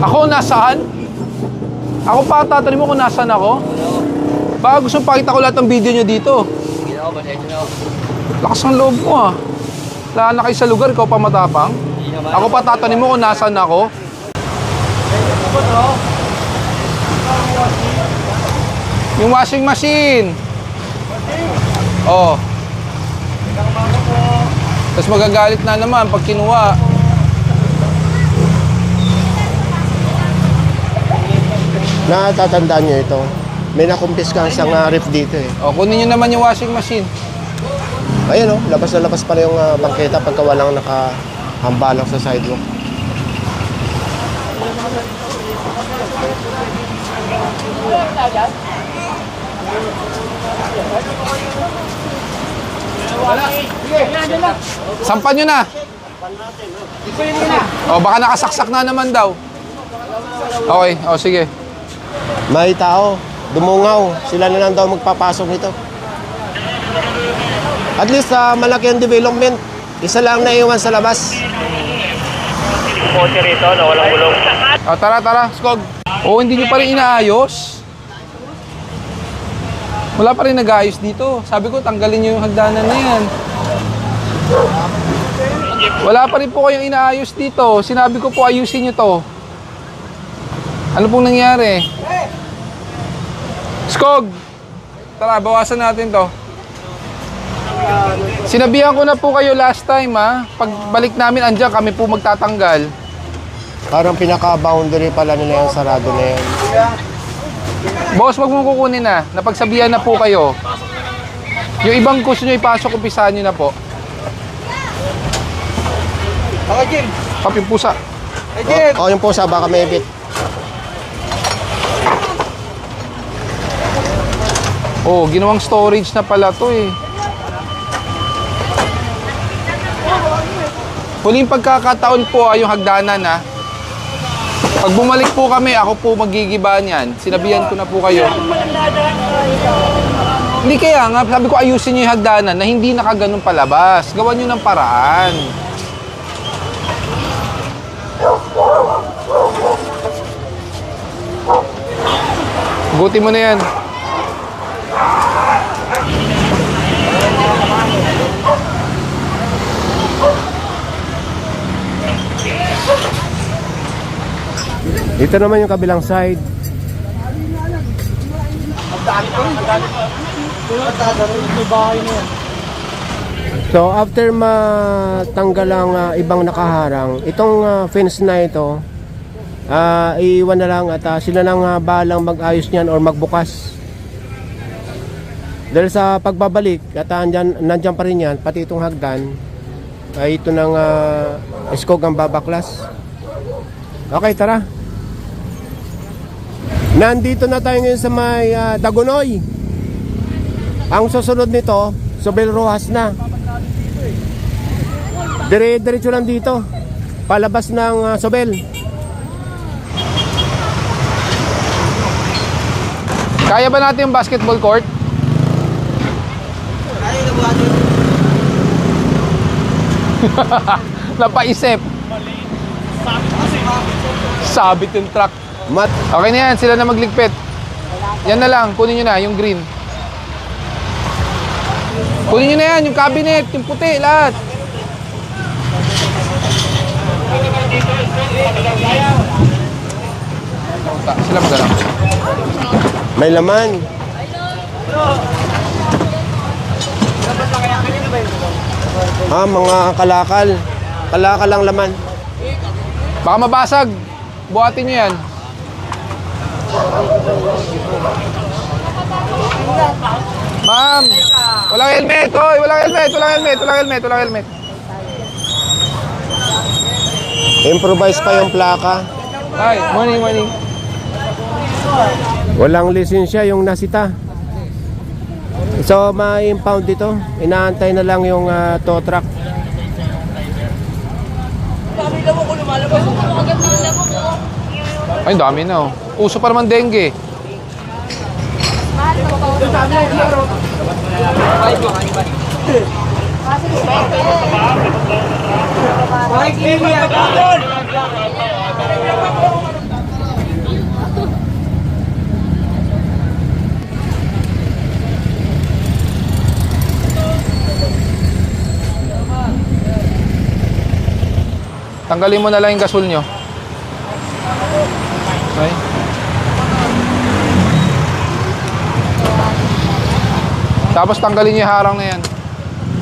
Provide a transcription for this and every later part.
Ako nasaan? Ako pa tatanong mo kung nasaan ako? Baka gusto pakita ko lahat ng video nyo dito. Lakas ng loob mo ah. Wala na kayo sa lugar, ikaw pa matapang. Ako pa tatanong mo kung nasaan ako. Yung washing machine. Oh. Tapos magagalit na naman pag kinuha. Natatandaan nyo ito. May nakumpis ka isang uh, ref dito eh. O, kunin nyo naman yung washing machine. Ayun oh, labas na labas pala yung ah, bangketa pagka walang nakahambalang sa sidewalk. Sampan nyo na. O, baka nakasaksak na naman daw. Okay, o sige. May tao, dumungaw. Sila na lang daw magpapasok nito. At least ah, malaki ang development. Isa lang na iwan sa labas. kotse rito na walang gulong. O, tara, tara, Skog. O, hindi nyo pa rin inaayos. Wala pa rin nag-aayos dito. Sabi ko, tanggalin nyo yung hagdanan na yan. Wala pa rin po kayong inaayos dito. Sinabi ko po, ayusin nyo to. Ano pong nangyari? Skog! Tara, bawasan natin to. Sinabihan ko na po kayo last time ha. Pagbalik namin andyan, kami po magtatanggal. Parang pinaka-boundary pala nila yung sarado na yan. Boss, wag mo kukunin na. Napagsabihan na po kayo. Yung ibang gusto nyo ipasok, umpisahan nyo na po. Ako, Jim. Papi pusa. Hey, O, o yung pusa, baka may bit. Oh, ginawang storage na pala to eh. Huling pagkakataon po ay yung hagdanan ha. Pag bumalik po kami, ako po magigiba niyan. Sinabihan ko na po kayo. Hindi kaya nga, sabi ko ayusin niyo yung hagdanan na hindi nakaganon palabas. Gawan niyo ng paraan. Buti mo na yan. Dito naman yung kabilang side. So after matanggal ang ah, ibang nakaharang, itong ah, fence na ito, ah, iiwan na lang at ah, sila nang uh, bahalang mag-ayos niyan or magbukas. Dahil sa pagbabalik at ah, andyan, nandyan pa rin yan, pati itong hagdan, ay ito ng uh, iskog ang babaklas. Okay, tara. Nandito na tayo ngayon sa may ah, Dagonoy. Ang susunod nito, Sobel Rojas na. Dire-diretso lang dito. Palabas ng ah, Sobel. Kaya ba natin yung basketball court? Kaya na yun. Napaisip. Sabit yung truck. Mat Okay na yan, sila na magligpit. Yan na lang, kunin nyo na, yung green. Kunin nyo na yan, yung cabinet, yung puti, lahat. Ta- Sila magana. may laman. Ah, mga kalakal. Kalakal lang laman. Baka mabasag. Buhatin nyo yan. Ma'am, walang helmet. Hoy, walang helmet, walang helmet, walang helmet, walang helmet. Improvise pa yung plaka. Hi, morning, morning. Walang lisensya yung nasita. So, ma-impound dito. Inaantay na lang yung ah, tow truck. Dami lamok ko lumalabas. Ay, dami na oh. Uso pa naman dengue. Tanggalin mo na lang yung gasol nyo. Okay. Tapos tanggalin yung harang na yan.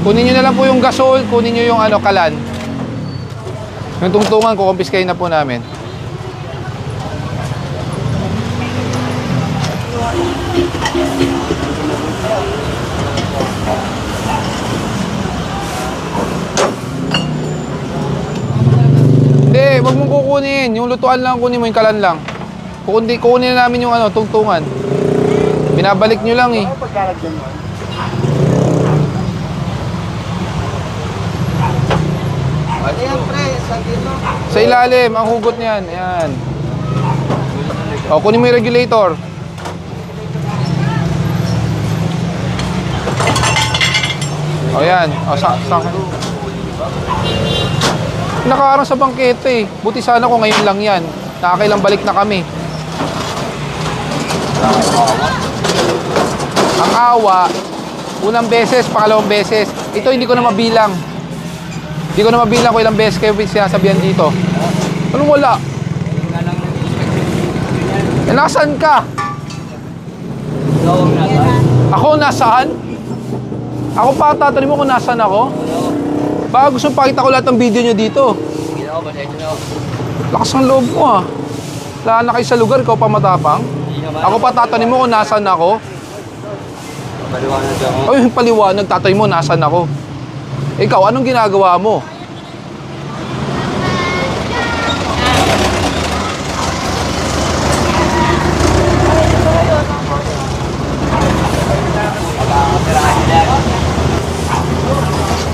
Kunin nyo na lang po yung gasol, kunin nyo yung ano, kalan. Yung tungtungan, kukumpiskayin na po namin. Hindi, wag mong kukunin. Yung lutuan lang kunin mo, yung kalan lang. Kukunin, kukunin na namin yung ano, tungtungan. Binabalik nyo lang eh. Ayan, pre, sa dito. Sa ilalim, ang hugot niyan. Ayan. O, kunin mo yung regulator. O, yan. O, sa, sa Nakaarang sa bangkete eh. Buti sana kung ngayon lang yan. Nakakailang balik na kami. Ang awa, unang beses, pangalawang beses. Ito hindi ko na mabilang. Hindi ko na mabilang kung ilang beses kayo sinasabihan dito. Anong wala? Eh, nasaan ka? Ako nasaan? Ako pa tatanong mo kung nasaan ako? Baka gusto pakita ko lahat ng video nyo dito. Lakas ng loob mo ah. Wala na kayo sa lugar, ikaw pa matapang. Ako pa tatanong mo kung nasaan ako. Ay, yung paliwanag, tatay mo, nasaan ako? Ikaw, anong ginagawa mo?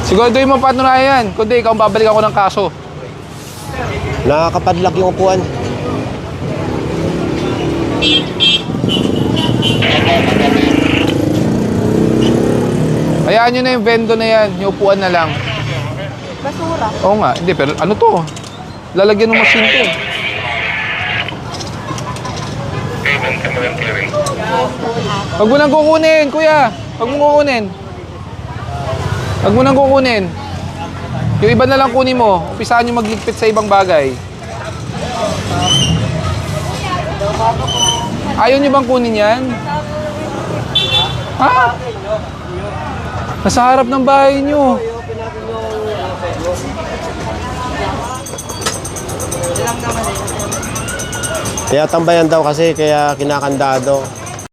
Siguraduhin mo patunayan. Kundi ikaw ang babalik ako ng kaso. Nakakapadlak yung upuan. Hayaan nyo na yung vendo na yan. Yung upuan na lang. Basura. Oo nga. Hindi, pero ano to? Lalagyan ng machine to. Huwag mo nang kukunin, kuya. Huwag mo kukunin. Huwag mo nang kukunin. Yung iba na lang kunin mo. Umpisahan nyo magligpit sa ibang bagay. Ayaw nyo bang kunin yan? Ha? Nasa harap ng bahay nyo. Kaya tambayan daw kasi, kaya kinakandado.